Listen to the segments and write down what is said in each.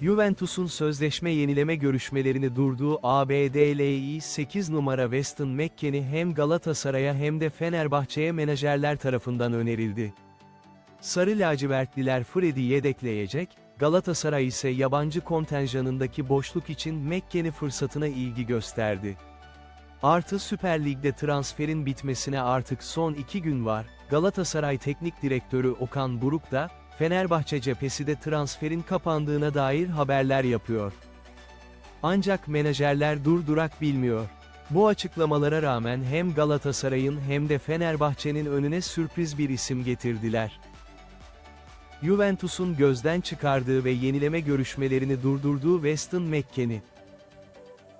Juventus'un sözleşme yenileme görüşmelerini durduğu ABD'li 8 numara Weston McKennie hem Galatasaray'a hem de Fenerbahçe'ye menajerler tarafından önerildi. Sarı lacivertliler Fred'i yedekleyecek, Galatasaray ise yabancı kontenjanındaki boşluk için McKennie fırsatına ilgi gösterdi. Artı Süper Lig'de transferin bitmesine artık son iki gün var, Galatasaray Teknik Direktörü Okan Buruk da, Fenerbahçe cephesi de transferin kapandığına dair haberler yapıyor. Ancak menajerler durdurak bilmiyor. Bu açıklamalara rağmen hem Galatasaray'ın hem de Fenerbahçe'nin önüne sürpriz bir isim getirdiler. Juventus'un gözden çıkardığı ve yenileme görüşmelerini durdurduğu Weston McKennie.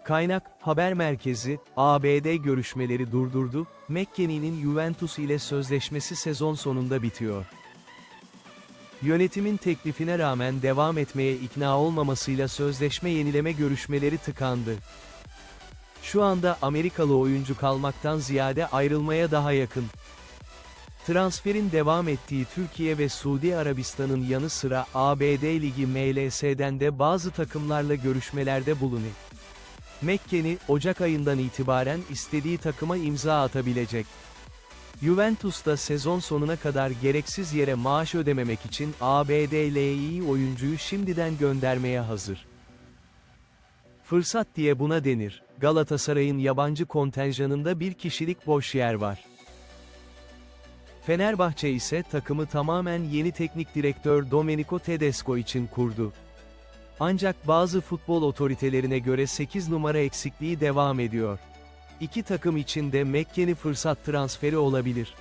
Kaynak, haber merkezi, ABD görüşmeleri durdurdu, McKennie'nin Juventus ile sözleşmesi sezon sonunda bitiyor. Yönetimin teklifine rağmen devam etmeye ikna olmamasıyla sözleşme yenileme görüşmeleri tıkandı. Şu anda Amerikalı oyuncu kalmaktan ziyade ayrılmaya daha yakın. Transferin devam ettiği Türkiye ve Suudi Arabistan'ın yanı sıra ABD Ligi MLS'den de bazı takımlarla görüşmelerde bulunuyor. McKennie, Ocak ayından itibaren istediği takıma imza atabilecek. Juventus da sezon sonuna kadar gereksiz yere maaş ödememek için ABD'li oyuncuyu şimdiden göndermeye hazır. Fırsat diye buna denir. Galatasaray'ın yabancı kontenjanında bir kişilik boş yer var. Fenerbahçe ise takımı tamamen yeni teknik direktör Domenico Tedesco için kurdu. Ancak bazı futbol otoritelerine göre 8 numara eksikliği devam ediyor. İki takım için de McKennie fırsat transferi olabilir.